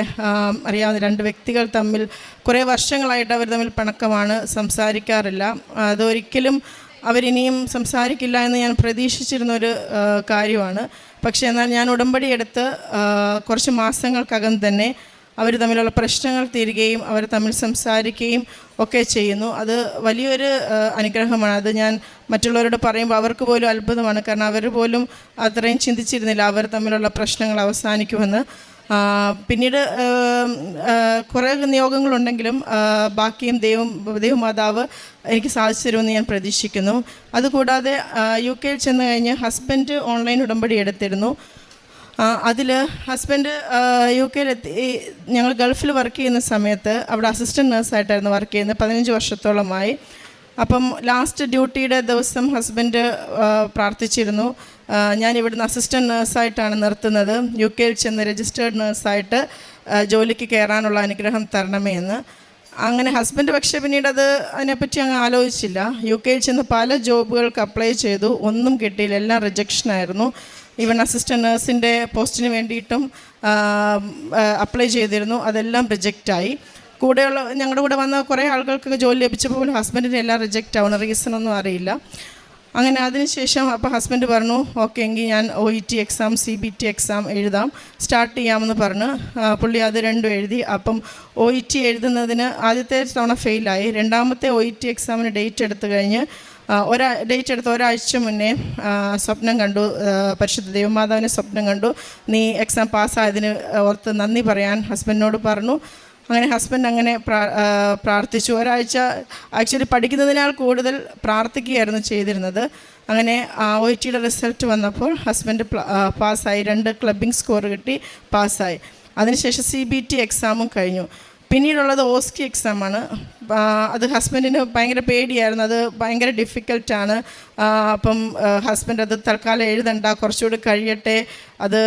അറിയാവുന്ന രണ്ട് വ്യക്തികൾ തമ്മിൽ കുറേ വർഷങ്ങളായിട്ട് അവർ തമ്മിൽ പിണക്കമാണ് സംസാരിക്കാറില്ല. അതൊരിക്കലും അവരിനിയും സംസാരിക്കില്ല എന്ന് ഞാൻ പ്രതീക്ഷിച്ചിരുന്ന ഒരു കാര്യമാണ്. പക്ഷേ എന്നാൽ ഞാൻ ഉടമ്പടി എടുത്ത് കുറച്ച് മാസങ്ങൾക്കകം തന്നെ അവർ തമ്മിലുള്ള പ്രശ്നങ്ങൾ തീരുകയും അവർ തമ്മിൽ സംസാരിക്കുകയും ഒക്കെ ചെയ്യുന്നു. അത് വലിയൊരു അനുഗ്രഹമാണ്. അത് ഞാൻ മറ്റുള്ളവരോട് പറയുമ്പോൾ അവർക്ക് പോലും അത്ഭുതമാണ്. കാരണം അവർ പോലും അത്രയും ചിന്തിച്ചിരുന്നില്ല. അവർ തമ്മിലുള്ള പ്രശ്നങ്ങൾ അവസാനിക്കുമെന്ന്. പിന്നീട് കുറേ നിയോഗങ്ങളുണ്ടെങ്കിലും ബാക്കിയും ദൈവം ദൈവമാതാവ് എനിക്ക് സാധിച്ചു തരുമെന്ന് ഞാൻ പ്രതീക്ഷിക്കുന്നു. അതുകൂടാതെ യു കെയിൽ ചെന്ന് കഴിഞ്ഞ് ഹസ്ബൻഡ് ഓൺലൈൻ ഉടമ്പടി എടുത്തിരുന്നു. അതിൽ ഹസ്ബൻഡ് യു കെയിലെത്തി ഞങ്ങൾ ഗൾഫിൽ വർക്ക് ചെയ്യുന്ന സമയത്ത് അവിടെ അസിസ്റ്റന്റ് നേഴ്സായിട്ടായിരുന്നു വർക്ക് ചെയ്യുന്നത്. പതിനഞ്ച് വർഷത്തോളമായി. അപ്പം ലാസ്റ്റ് ഡ്യൂട്ടിയുടെ ദിവസം ഹസ്ബൻഡ് പ്രാർത്ഥിച്ചിരുന്നു. ഞാൻ ഇവിടുന്ന് അസിസ്റ്റന്റ് നേഴ്സായിട്ടാണ് നിർത്തുന്നത്. യു കെയിൽ ചെന്ന് രജിസ്റ്റേർഡ് നേഴ്സായിട്ട് ജോലിക്ക് കയറാനുള്ള അനുഗ്രഹം തരണമേ എന്ന്. അങ്ങനെ ഹസ്ബൻഡ് പക്ഷേ പിന്നീട് അത് അതിനെപ്പറ്റി അങ്ങ് ആലോചിച്ചില്ല. യു കെയിൽ ചെന്ന് പല ജോബുകൾക്ക് അപ്ലൈ ചെയ്തു. ഒന്നും കിട്ടിയില്ല. എല്ലാം റിജക്ഷൻ ആയിരുന്നു. ഈവൻ അസിസ്റ്റന്റ് നഴ്സിന്റെ പോസ്റ്റിന് വേണ്ടിയിട്ടും അപ്ലൈ ചെയ്തിരുന്നു. അതെല്ലാം റിജക്റ്റായി കൂടെയുള്ള ഞങ്ങളുടെ കൂടെ വന്ന കുറേ ആളുകൾക്കൊക്കെ ജോലി ലഭിച്ചപ്പോൾ പോലും ഹസ്ബൻഡിന് എല്ലാം റിജക്റ്റ് ആവണം റീസൺ ഒന്നും അറിയില്ല. അങ്ങനെ അതിനുശേഷം അപ്പോൾ ഹസ്ബൻഡ് പറഞ്ഞു ഓക്കെ എങ്കിൽ ഞാൻ O E T exam C B T exam എഴുതാം. സ്റ്റാർട്ട് ചെയ്യാമെന്ന് പറഞ്ഞ്. പുള്ളി അത് രണ്ടും എഴുതി. അപ്പം ഒ ഇ ടി എഴുതുന്നതിന് ആദ്യത്തെ തവണ ഫെയിലായി രണ്ടാമത്തെ ഒ ഇ ടി എക്സാമിന് ഡേറ്റ് എടുത്തു കഴിഞ്ഞ് ഒരാ ഡേറ്റ് എടുത്ത് ഒരാഴ്ച മുന്നേ സ്വപ്നം കണ്ടു. പരിശുദ്ധ ദൈവമാതാവിനെ സ്വപ്നം കണ്ടു. നീ എക്സാം പാസ്സായതിന് ഓർത്ത് നന്ദി പറയാൻ ഹസ്ബൻഡിനോട് പറഞ്ഞു. അങ്ങനെ ഹസ്ബൻഡ് അങ്ങനെ പ്രാ- പ്രാർത്ഥിച്ചു. ഒരാഴ്ച ആക്ച്വലി പഠിക്കുന്നതിനാൽ കൂടുതൽ പ്രാർത്ഥിക്കുകയായിരുന്നു ചെയ്തിരുന്നത്. അങ്ങനെ ഒ ടിയുടെ റിസൾട്ട് വന്നപ്പോൾ ഹസ്ബൻഡ് പാസ്സായി രണ്ട് ക്ലബിംഗ് സ്കോർ കിട്ടി പാസ്സായി അതിനുശേഷം സി ബി ടി എക്സാമും കഴിഞ്ഞു. പിന്നീടുള്ളത് ഓസ്കി എക്സാമാണ് അത് ഹസ്ബൻഡിന് ഭയങ്കര പേടിയായിരുന്നു. അത് ഭയങ്കര ഡിഫിക്കൽട്ടാണ് അപ്പം ഹസ്ബൻഡ് അത് തൽക്കാലം എഴുതണ്ട കുറച്ചുകൂടി കഴിയട്ടെ. അത്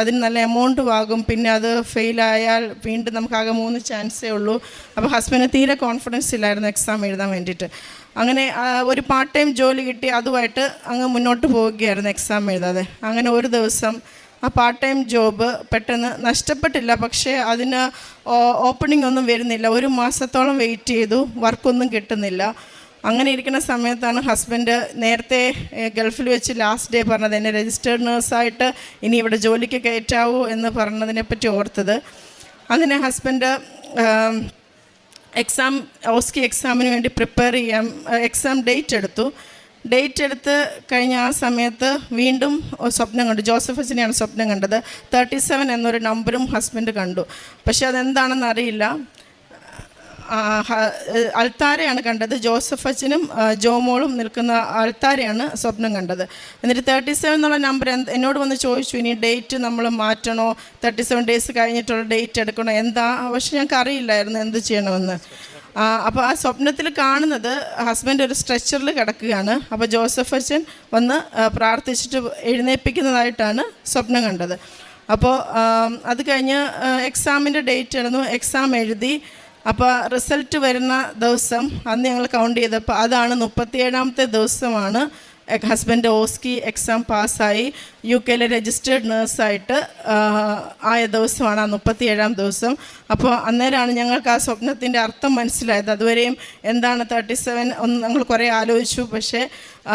അതിന് നല്ല എമൗണ്ട് വാകും. പിന്നെ അത് ഫെയിലായാൽ വീണ്ടും നമുക്കാകെ മൂന്ന് ചാൻസേ ഉള്ളൂ. അപ്പോൾ ഹസ്ബൻഡിന് തീരെ കോൺഫിഡൻസ് ഇല്ലായിരുന്നു എക്സാം എഴുതാൻ വേണ്ടിയിട്ട്. അങ്ങനെ ഒരു പാർട്ട് ടൈം ജോലി കിട്ടി. അതുമായിട്ട് അങ്ങ് മുന്നോട്ട് പോവുകയായിരുന്നു എക്സാം എഴുതാതെ. അങ്ങനെ ഒരു ദിവസം ആ പാർട്ട് ടൈം ജോബ് പെട്ടെന്ന് നഷ്ടപ്പെട്ടില്ല. പക്ഷേ അതിന് ഓപ്പണിംഗ് ഒന്നും വരുന്നില്ല. ഒരു മാസത്തോളം വെയിറ്റ് ചെയ്തു. വർക്കൊന്നും കിട്ടുന്നില്ല. അങ്ങനെ ഇരിക്കുന്ന സമയത്താണ് ഹസ്ബൻഡ് നേരത്തെ ഗൾഫിൽ വെച്ച് ലാസ്റ്റ് ഡേ പറഞ്ഞത് എന്നെ രജിസ്റ്റേർഡ് നേഴ്സായിട്ട് ഇനി ഇവിടെ ജോലിക്ക് കയറ്റാവൂ എന്ന് പറഞ്ഞതിനെപ്പറ്റി ഓർത്തത്. അങ്ങനെ ഹസ്ബൻഡ് എക്സാം ഓസ്കി എക്സാമിന് വേണ്ടി പ്രിപ്പയർ ചെയ്യാം എക്സാം ഡേറ്റ് എടുത്തു. ഡേറ്റ് എടുത്ത് കഴിഞ്ഞ ആ സമയത്ത് വീണ്ടും സ്വപ്നം കണ്ടു. ജോസഫ് അച്ഛനെയാണ് സ്വപ്നം കണ്ടത്. തേർട്ടി സെവൻ എന്നൊരു നമ്പറും ഹസ്ബൻഡ് കണ്ടു. പക്ഷെ അതെന്താണെന്ന് അറിയില്ല. അൾത്താരയാണ് കണ്ടത്. ജോസഫ് അച്ഛനും ജോമോളും നിൽക്കുന്ന അൾത്താരയാണ് സ്വപ്നം കണ്ടത്. എന്നിട്ട് തേർട്ടി സെവൻ എന്നുള്ള നമ്പർ എന്നോട് വന്ന് ചോദിച്ചു ഇനി ഡേറ്റ് നമ്മൾ മാറ്റണോ? തേർട്ടി സെവൻ ഡേയ്സ് കഴിഞ്ഞിട്ടുള്ള ഡേറ്റ് എടുക്കണോ? എന്താ? പക്ഷെ ഞങ്ങൾക്ക് അറിയില്ലായിരുന്നു എന്ത് ചെയ്യണമെന്ന്. അപ്പോൾ ആ സ്വപ്നത്തിൽ കാണുന്നത് ഹസ്ബൻഡ് ഒരു സ്ട്രെച്ചറിൽ കിടക്കുകയാണ്. അപ്പോൾ ജോസഫ് അച്ഛൻ വന്ന് പ്രാർത്ഥിച്ചിട്ട് എഴുന്നേൽപ്പിക്കുന്നതായിട്ടാണ് സ്വപ്നം കണ്ടത്. അപ്പോൾ അത് കഴിഞ്ഞ് എക്സാമിന്റെ ഡേറ്റ് ആയിരുന്നു. എക്സാം എഴുതി. അപ്പോൾ റിസൾട്ട് വരുന്ന ദിവസം അന്ന് ഞങ്ങൾ കൗണ്ട് ചെയ്തപ്പോൾ അതാണ് മുപ്പത്തിയേഴാമത്തെ ദിവസമാണ്. ഹസ്ബൻഡ് ഓസ്കി എക്സാം പാസ്സായി. യു കെയിലെ രജിസ്റ്റേർഡ് നേഴ്സായിട്ട് ആയ ദിവസമാണ് ആ മുപ്പത്തിയേഴാം ദിവസം. അപ്പോൾ അന്നേരമാണ് ഞങ്ങൾക്ക് ആ സ്വപ്നത്തിന്റെ അർത്ഥം മനസ്സിലായത്. അതുവരെയും എന്താണ് തേർട്ടി സെവൻ ഒന്ന് ഞങ്ങൾ കുറേ ആലോചിച്ചു. പക്ഷേ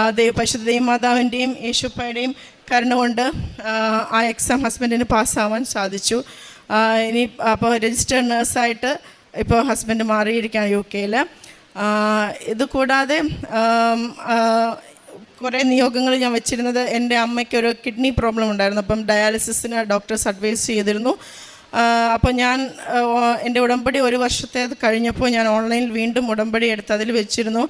ദൈവ പരിശുദ്ധ ദൈവമാതാവിന്റെയും യേശുപ്പയുടെയും കരുണ കൊണ്ട് ആ, എക്സാം ഹസ്ബൻഡിന് പാസ്സാവാൻ സാധിച്ചു. ഇനി അപ്പോൾ രജിസ്റ്റേർഡ് നേഴ്സായിട്ട് ഇപ്പോൾ ഹസ്ബൻഡ് മാറിയിരിക്കുകയാണ് യു കെയിൽ ഇത് കൂടാതെ കുറേ നിയോഗങ്ങൾ ഞാൻ വെച്ചിരുന്നത് എന്റെ അമ്മയ്ക്ക് ഒരു കിഡ്നി പ്രോബ്ലം ഉണ്ടായിരുന്നു. അപ്പം ഡയാലിസിസിന് ഡോക്ടേഴ്സ് അഡ്വൈസ് ചെയ്തിരുന്നു. അപ്പോൾ ഞാൻ എന്റെ ഉടമ്പടി ഒരു വർഷത്തെ കഴിഞ്ഞപ്പോൾ ഞാൻ ഓൺലൈനിൽ വീണ്ടും ഉടമ്പടി എടുത്ത് അതിൽ വെച്ചിരുന്നു.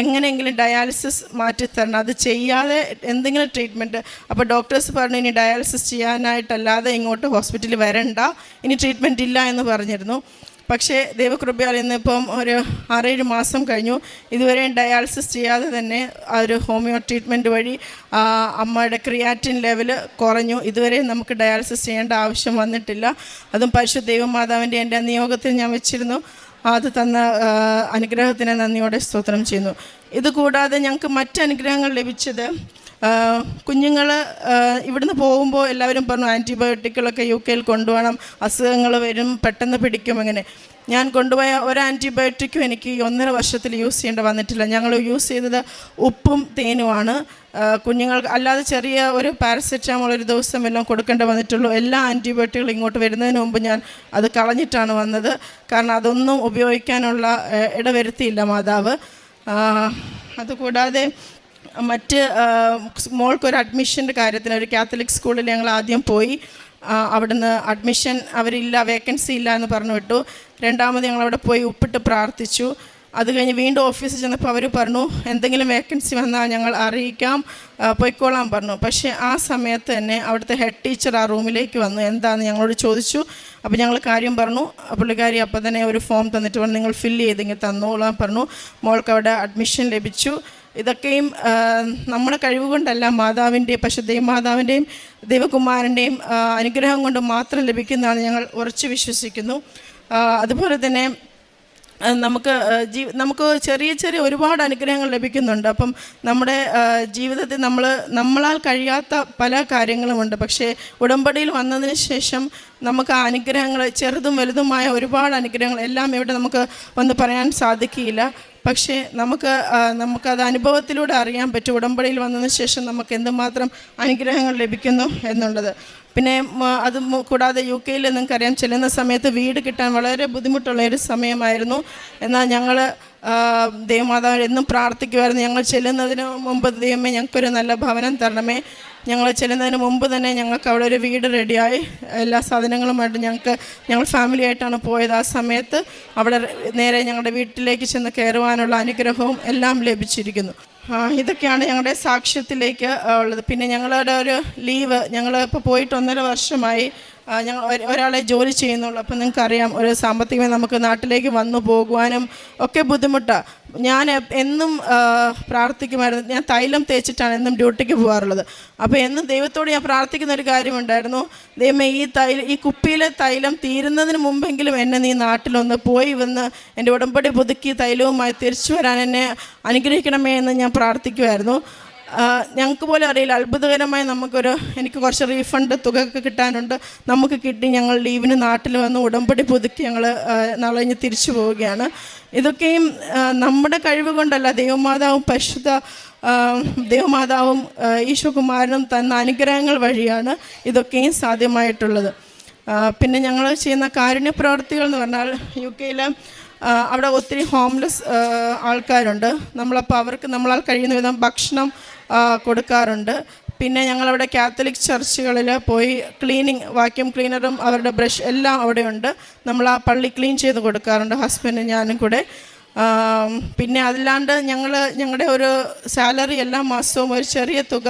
എങ്ങനെയെങ്കിലും ഡയാലിസിസ് മാറ്റിത്തരണം. അത് ചെയ്യാതെ എന്തെങ്കിലും ട്രീറ്റ്മെന്റ് അപ്പോൾ ഡോക്ടേഴ്സ് പറഞ്ഞു ഇനി ഡയാലിസിസ് ചെയ്യാനായിട്ടല്ലാതെ ഇങ്ങോട്ട് ഹോസ്പിറ്റലിൽ വരണ്ട. ഇനി ട്രീറ്റ്മെന്റ് ഇല്ല എന്ന് പറഞ്ഞിരുന്നു. പക്ഷേ ദൈവകൃപയാൽ ഇന്നിപ്പം ഒരു ആറേഴ് മാസം കഴിഞ്ഞു. ഇതുവരെ ഡയാലിസിസ് ചെയ്യാതെ തന്നെ ആ ഒരു ഹോമിയോ ട്രീറ്റ്മെന്റ് വഴി അമ്മയുടെ ക്രിയാറ്റിൻ ലെവൽ കുറഞ്ഞു. ഇതുവരെ നമുക്ക് ഡയാലിസിസ് ചെയ്യേണ്ട ആവശ്യം വന്നിട്ടില്ല. അതും പരിശുദ്ധ ദൈവമാതാവിന്റെ എന്റെ നിയോഗത്തിൽ ഞാൻ വെച്ചിരുന്നു. അത് തന്ന അനുഗ്രഹത്തിന് നന്ദിയോടെ സ്തോത്രം ചെയ്യുന്നു. ഇതുകൂടാതെ ഞങ്ങൾക്ക് മറ്റ് അനുഗ്രഹങ്ങൾ ലഭിച്ചത് കുഞ്ഞുങ്ങൾ ഇവിടുന്ന് പോകുമ്പോൾ എല്ലാവരും പറഞ്ഞു ആന്റിബയോട്ടിക്കുകളൊക്കെ യു കെയിൽ കൊണ്ടുപോകണം. അസുഖങ്ങൾ വരും പെട്ടെന്ന് പിടിക്കും അങ്ങനെ ഞാൻ കൊണ്ടുപോയ ഒരു ആന്റിബയോട്ടിക്കും എനിക്ക് ഒന്നര വർഷത്തിൽ യൂസ് ചെയ്യേണ്ട വന്നിട്ടില്ല. ഞങ്ങൾ യൂസ് ചെയ്തത് ഉപ്പും തേനുമാണ്. കുഞ്ഞുങ്ങൾ കുഞ്ഞുങ്ങൾക്ക് അല്ലാതെ ചെറിയ ഒരു പാരസെറ്റാമോൾ ഒരു ദിവസം എല്ലാം കൊടുക്കേണ്ടി വന്നിട്ടുള്ളൂ. എല്ലാ ആന്റിബയോട്ടിക്കുകളും ഇങ്ങോട്ട് വരുന്നതിന് മുമ്പ് ഞാൻ അത് കളഞ്ഞിട്ടാണ് വന്നത്. കാരണം അതൊന്നും ഉപയോഗിക്കാനുള്ള ഇടവരുത്തിയില്ല മാതാവ്. അതുകൂടാതെ മറ്റ് മോൾക്കൊരു അഡ്മിഷന്റെ കാര്യത്തിന് ഒരു കാത്തലിക് സ്കൂളിൽ ഞങ്ങൾ ആദ്യം പോയി. അവിടുന്ന് അഡ്മിഷൻ അവരില്ല വേക്കൻസി ഇല്ല എന്ന് പറഞ്ഞു വിട്ടു. രണ്ടാമത് ഞങ്ങളവിടെ പോയി ഉപ്പിട്ട് പ്രാർത്ഥിച്ചു. അത് കഴിഞ്ഞ് വീണ്ടും ഓഫീസിൽ ചെന്നപ്പോൾ അവർ പറഞ്ഞു എന്തെങ്കിലും വേക്കൻസി വന്നാൽ ഞങ്ങൾ അറിയിക്കാം പൊയ്ക്കോളാൻ പറഞ്ഞു. പക്ഷേ ആ സമയത്ത് തന്നെ അവിടുത്തെ ഹെഡ് ടീച്ചർ ആ റൂമിലേക്ക് വന്നു. എന്താണെന്ന് ഞങ്ങളോട് ചോദിച്ചു. അപ്പോൾ ഞങ്ങൾ കാര്യം പറഞ്ഞു. പുള്ളിക്കാരി അപ്പോൾ തന്നെ ഒരു ഫോം തന്നിട്ട് പറഞ്ഞു നിങ്ങൾ ഫില്ല് ചെയ്തെങ്കിൽ തന്നോളാൻ പറഞ്ഞു. മോൾക്ക് അവിടെ അഡ്മിഷൻ ലഭിച്ചു. ഇതൊക്കെയും നമ്മുടെ കഴിവ് കൊണ്ടല്ല മാതാവിന്റെ പശു ദൈവമാതാവിന്റെയും ദൈവകുമാരന്റെയും അനുഗ്രഹം കൊണ്ട് മാത്രം ലഭിക്കുന്നതാണ് ഞങ്ങൾ ഉറച്ചു വിശ്വസിക്കുന്നു. അതുപോലെ തന്നെ നമുക്ക് ജീ നമുക്ക് ചെറിയ ചെറിയ ഒരുപാട് അനുഗ്രഹങ്ങൾ ലഭിക്കുന്നുണ്ട്. അപ്പം നമ്മുടെ ജീവിതത്തിൽ നമ്മൾ നമ്മളാൽ കഴിയാത്ത പല കാര്യങ്ങളുമുണ്ട് പക്ഷേ ഉടമ്പടിയിൽ വന്നതിന് ശേഷം നമുക്ക് ആ അനുഗ്രഹങ്ങൾ ചെറുതും വലുതുമായ ഒരുപാട് അനുഗ്രഹങ്ങൾ എല്ലാം ഇവിടെ നമുക്ക് വന്ന് പറയാൻ സാധിക്കില്ല പക്ഷേ നമുക്ക് നമുക്കത് അനുഭവത്തിലൂടെ അറിയാൻ പറ്റും. ഉടമ്പടിയിൽ വന്നതിന് ശേഷം നമുക്ക് എന്തുമാത്രം അനുഗ്രഹങ്ങൾ ലഭിക്കുന്നു എന്നുള്ളത്. പിന്നെ അത് കൂടാതെ യു കെയിൽ നിങ്ങൾക്കറിയാം ചെല്ലുന്ന സമയത്ത് വീട് കിട്ടാൻ വളരെ ബുദ്ധിമുട്ടുള്ള ഒരു സമയമായിരുന്നു. എന്നാൽ ഞങ്ങൾ ദൈവമാതാവ് എന്നും പ്രാർത്ഥിക്കുമായിരുന്നു. ഞങ്ങൾ ചെല്ലുന്നതിന് മുമ്പ് ദൈവമേ ഞങ്ങൾക്കൊരു നല്ല ഭവനം തരണമേ. ഞങ്ങൾ ചെല്ലുന്നതിന് മുമ്പ് തന്നെ ഞങ്ങൾക്ക് അവിടെ ഒരു വീട് റെഡിയായി എല്ലാ സാധനങ്ങളുമായിട്ട് ഞങ്ങൾക്ക് ഞങ്ങൾ ഫാമിലി ആയിട്ടാണ് പോയത്. ആ സമയത്ത് അവിടെ നേരെ ഞങ്ങളുടെ വീട്ടിലേക്ക് ചെന്ന് കയറുവാനുള്ള അനുഗ്രഹവും എല്ലാം ലഭിച്ചിരിക്കുന്നു. ഇതൊക്കെയാണ് ഞങ്ങളുടെ സാക്ഷ്യത്തിലേക്ക് ഉള്ളത്. പിന്നെ ഞങ്ങളുടെ ഒരു ലീവ് ഞങ്ങൾ ഇപ്പോൾ പോയിട്ട് ഒന്നര വർഷമായി ഞങ്ങൾ ഒരാളെ ജോലി ചെയ്യുന്നുള്ളൂ. അപ്പം നിങ്ങൾക്കറിയാം ഒരു സാമ്പത്തികമായി നമുക്ക് നാട്ടിലേക്ക് വന്നു പോകുവാനും ഒക്കെ ബുദ്ധിമുട്ടാണ് ഞാൻ എന്നും പ്രാർത്ഥിക്കുമായിരുന്നു. ഞാൻ തൈലം തേച്ചിട്ടാണ് എന്നും ഡ്യൂട്ടിക്ക് പോകാറുള്ളത്. അപ്പോൾ എന്നും ദൈവത്തോട് ഞാൻ പ്രാർത്ഥിക്കുന്ന ഒരു കാര്യമുണ്ടായിരുന്നു. ദൈവമേ ഈ തൈല ഈ കുപ്പിയിലെ തൈലം തീരുന്നതിന് മുമ്പെങ്കിലും എന്നെ നീ നാട്ടിലൊന്ന് പോയി വന്ന് എന്റെ ഉടമ്പടി പുതുക്കി തൈലവുമായി തിരിച്ചു വരാൻ എന്നെ അനുഗ്രഹിക്കണമേ എന്ന് ഞാൻ പ്രാർത്ഥിക്കുമായിരുന്നു. ഞങ്ങൾക്ക് പോലും അറിയില്ല. അത്ഭുതകരമായി നമുക്കൊരു എനിക്ക് കുറച്ച് റീഫണ്ട് തുക ഒക്കെ കിട്ടാനുണ്ട്. നമുക്ക് കിട്ടി ഞങ്ങൾ ലീവിന് നാട്ടിൽ വന്ന് ഉടമ്പടി പുതുക്കി ഞങ്ങൾ നളഞ്ഞ് തിരിച്ചു പോവുകയാണ്. ഇതൊക്കെയും നമ്മുടെ കഴിവ് കൊണ്ടല്ല ദൈവമാതാവും ആ, ദൈവമാതാവും ഈശോകുമാരനും തന്ന അനുഗ്രഹങ്ങൾ വഴിയാണ് ഇതൊക്കെയും സാധ്യമായിട്ടുള്ളത്. പിന്നെ ഞങ്ങൾ ചെയ്യുന്ന കാരുണ്യ പ്രവർത്തികൾ എന്ന് പറഞ്ഞാൽ യു കെയിൽ ആ, അവിടെ ഒത്തിരി ഹോംലെസ് ആൾക്കാരുണ്ട്. നമ്മളപ്പോൾ അവർക്ക് നമ്മളാൽ കഴിയുന്ന വിധം ഭക്ഷണം കൊടുക്കാറുണ്ട്. പിന്നെ ഞങ്ങളവിടെ കാത്തലിക് ചർച്ചുകളിൽ പോയി ക്ലീനിങ് വാക്യൂം ക്ലീനറും അവരുടെ ബ്രഷ് എല്ലാം അവിടെയുണ്ട്. നമ്മൾ ആ പള്ളി ക്ലീൻ ചെയ്ത് കൊടുക്കാറുണ്ട് ഹസ്ബൻഡും ഞാനും കൂടെ. പിന്നെ അതല്ലാണ്ട് ഞങ്ങൾ ഞങ്ങളുടെ ഒരു സാലറി എല്ലാ മാസവും ഒരു ചെറിയ തുക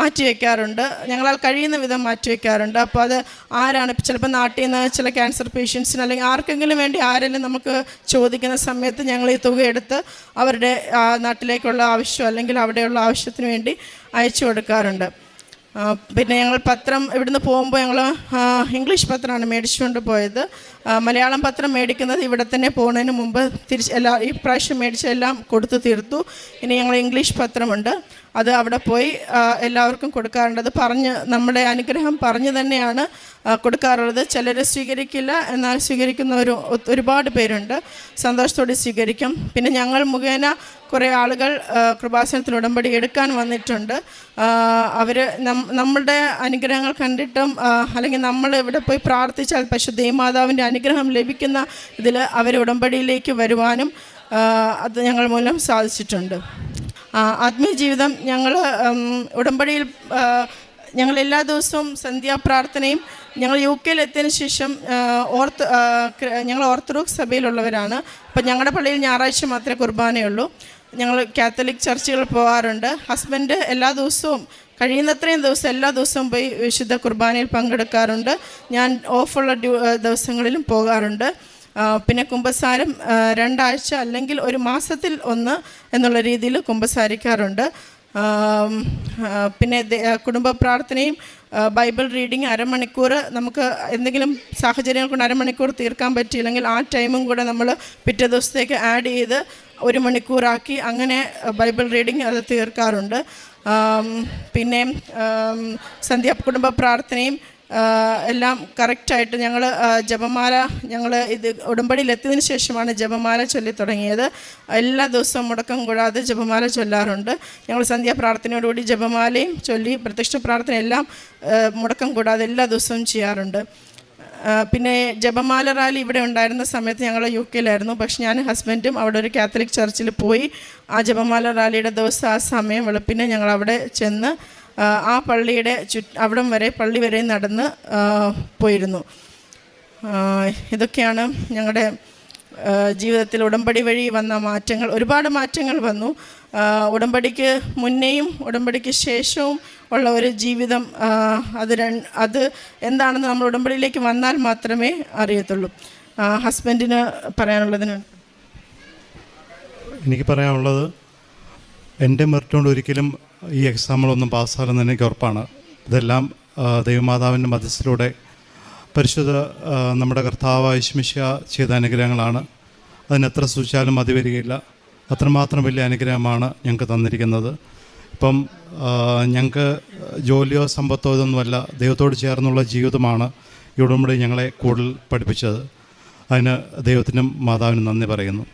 മാറ്റി വയ്ക്കാറുണ്ട് ഞങ്ങളാൽ കഴിയുന്ന വിധം മാറ്റിവെക്കാറുണ്ട് അപ്പോൾ അത് ആരാണ് ചിലപ്പോൾ നാട്ടിൽ നിന്ന് ചില ക്യാൻസർ പേഷ്യൻസിന് അല്ലെങ്കിൽ ആർക്കെങ്കിലും വേണ്ടി ആരെങ്കിലും നമുക്ക് ചോദിക്കുന്ന സമയത്ത് ഞങ്ങൾ ഈ തുക എടുത്ത് അവരുടെ നാട്ടിലേക്കുള്ള ആവശ്യം അല്ലെങ്കിൽ അവിടെയുള്ള ആവശ്യത്തിന് വേണ്ടി അയച്ചു കൊടുക്കാറുണ്ട്. പിന്നെ ഞങ്ങൾ പത്രം ഇവിടുന്ന് പോകുമ്പോൾ ഞങ്ങൾ ഇംഗ്ലീഷ് പത്രമാണ് മേടിച്ചുകൊണ്ട് പോയത്. മലയാളം പത്രം മേടിക്കുന്നത് ഇവിടെ തന്നെ പോകുന്നതിന് മുമ്പ് തിരിച്ച് എല്ലാ ഈ പ്രാവശ്യം മേടിച്ചെല്ലാം കൊടുത്തു തീർത്തു. ഇനി ഞങ്ങൾ ഇംഗ്ലീഷ് പത്രമുണ്ട്. അത് അവിടെ പോയി എല്ലാവർക്കും കൊടുക്കാറുണ്ട്. അത് പറഞ്ഞ് നമ്മുടെ അനുഗ്രഹം പറഞ്ഞു തന്നെയാണ് കൊടുക്കാറുള്ളത്. ചിലർ സ്വീകരിക്കില്ല എന്നാൽ സ്വീകരിക്കുന്നവരും ഒ- ഒരുപാട് പേരുണ്ട്. സന്തോഷത്തോടെ സ്വീകരിക്കും. പിന്നെ ഞങ്ങൾ മുഖേന കുറേ ആളുകൾ കൃപാസനത്തിൽ ഉടമ്പടി എടുക്കാൻ വന്നിട്ടുണ്ട്. അവർ നമ്മളുടെ അനുഗ്രഹങ്ങൾ കണ്ടിട്ടും അല്ലെങ്കിൽ നമ്മൾ ഇവിടെ പോയി പ്രാർത്ഥിച്ചാൽ പക്ഷേ ദൈവമാതാവിന്റെ അനുഗ്രഹം ലഭിക്കുന്ന ഇതിൽ അവർ ഉടമ്പടിയിലേക്ക് വരുവാനും അത് ഞങ്ങൾ മൂലം സാധിച്ചിട്ടുണ്ട്. ആത്മീയ ജീവിതം ഞങ്ങൾ ഉടമ്പടിയിൽ ഞങ്ങൾ എല്ലാ ദിവസവും സന്ധ്യാപ്രാർത്ഥനയും ഞങ്ങൾ യു കെയിൽ എത്തിയതിനു ശേഷം ഓർത്ത് ഞങ്ങൾ ഓർത്തഡോക്സ് സഭയിലുള്ളവരാണ്. അപ്പം ഞങ്ങളുടെ പള്ളിയിൽ ഞായറാഴ്ച മാത്രമേ കുർബാനയുള്ളൂ ഞങ്ങൾ കാത്തലിക് ചർച്ചുകളിൽ പോകാറുണ്ട് ഹസ്ബൻഡ് എല്ലാ ദിവസവും കഴിയുന്നത്രയും ദിവസം എല്ലാ ദിവസവും പോയി വിശുദ്ധ കുർബാനയിൽ പങ്കെടുക്കാറുണ്ട്. ഞാൻ ഓഫുള്ള ദിവസങ്ങളിലും പോകാറുണ്ട്. പിന്നെ കുമ്പസാരം രണ്ടാഴ്ച അല്ലെങ്കിൽ ഒരു മാസത്തിൽ ഒന്ന് എന്നുള്ള രീതിയിൽ കുമ്പസാരിക്കാറുണ്ട്. പിന്നെ കുടുംബ പ്രാർത്ഥനയും ബൈബിൾ റീഡിങ് അരമണിക്കൂർ നമുക്ക് എന്തെങ്കിലും സാഹചര്യങ്ങൾ കൊണ്ട് അരമണിക്കൂർ തീർക്കാൻ പറ്റിയില്ലെങ്കിൽ ആ ടൈമും കൂടെ നമ്മൾ പിറ്റേ ദിവസത്തേക്ക് ആഡ് ചെയ്ത് ഒരു മണിക്കൂറാക്കി അങ്ങനെ ബൈബിൾ റീഡിങ് അത് തീർക്കാറുണ്ട്. പിന്നെ സന്ധ്യ കുടുംബ പ്രാർത്ഥനയും എല്ലാം കറക്റ്റായിട്ട് ഞങ്ങൾ ജപമാല ഞങ്ങൾ ഇത് ഉടമ്പടിയിലെത്തിയതിന് ശേഷമാണ് ജപമാല ചൊല്ലി തുടങ്ങിയത്. എല്ലാ ദിവസവും മുടക്കം കൂടാതെ ജപമാല ചൊല്ലാറുണ്ട്. ഞങ്ങൾ സന്ധ്യാപ്രാർത്ഥനയോടുകൂടി ജപമാലയും ചൊല്ലി പ്രത്യക്ഷ പ്രാർത്ഥന എല്ലാം മുടക്കം കൂടാതെ എല്ലാ ദിവസവും ചെയ്യാറുണ്ട്. പിന്നെ ജപമാല റാലി ഇവിടെ ഉണ്ടായിരുന്ന സമയത്ത് ഞങ്ങൾ യു കെയിലായിരുന്നു. പക്ഷെ ഞാൻ ഹസ്ബൻഡും അവിടെ ഒരു കാത്തലിക് ചർച്ചിൽ പോയി ആ ജപമാല റാലിയുടെ ദിവസം ആ സമയം വെളുപ്പിനെ ഞങ്ങൾ അവിടെ ചെന്ന് ആ, പള്ളിയുടെ ചു അവിടം വരെ പള്ളി വരെ നടന്ന് പോയിരുന്നു. ഇതൊക്കെയാണ് ഞങ്ങളുടെ ജീവിതത്തിൽ ഉടമ്പടി വഴി വന്ന മാറ്റങ്ങൾ. ഒരുപാട് മാറ്റങ്ങൾ വന്നു. ഉടമ്പടിക്ക് മുന്നേയും ഉടമ്പടിക്ക് ശേഷവും ഉള്ള ഒരു ജീവിതം അത് അത് എന്താണെന്ന് നമ്മൾ ഉടമ്പടിയിലേക്ക് വന്നാൽ മാത്രമേ അറിയത്തുള്ളൂ. ഹസ്ബൻഡിന് പറയാനുള്ളതിന്. എനിക്ക് പറയാനുള്ളത് എന്റെ മെറിറ്റ് ഒരിക്കലും ഈ എക്സാമിലൊന്നും പാസ്സാകുമെന്ന് എനിക്ക് ഉറപ്പാണ്. ഇതെല്ലാം ദൈവമാതാവിന്റെ മധ്യസ്ഥിലൂടെ പരിശുദ്ധ നമ്മുടെ കർത്താവ് ഐശ്മിഷ്യ ചെയ്ത അനുഗ്രഹങ്ങളാണ്. അതിന് എത്ര സൂചിച്ചാലും മതി വരികയില്ല. അത്രമാത്രം വലിയ അനുഗ്രഹമാണ് ഞങ്ങൾക്ക് തന്നിരിക്കുന്നത്. ഇപ്പം ഞങ്ങൾക്ക് ജോലിയോ സമ്പത്തോ ഇതൊന്നുമല്ല. ദൈവത്തോട് ചേർന്നുള്ള ജീവിതമാണ് ഇവിടെ ഞങ്ങളെ കൂടുതൽ പഠിപ്പിച്ചത്. അതിന് ദൈവത്തിനും മാതാവിനും നന്ദി പറയുന്നു.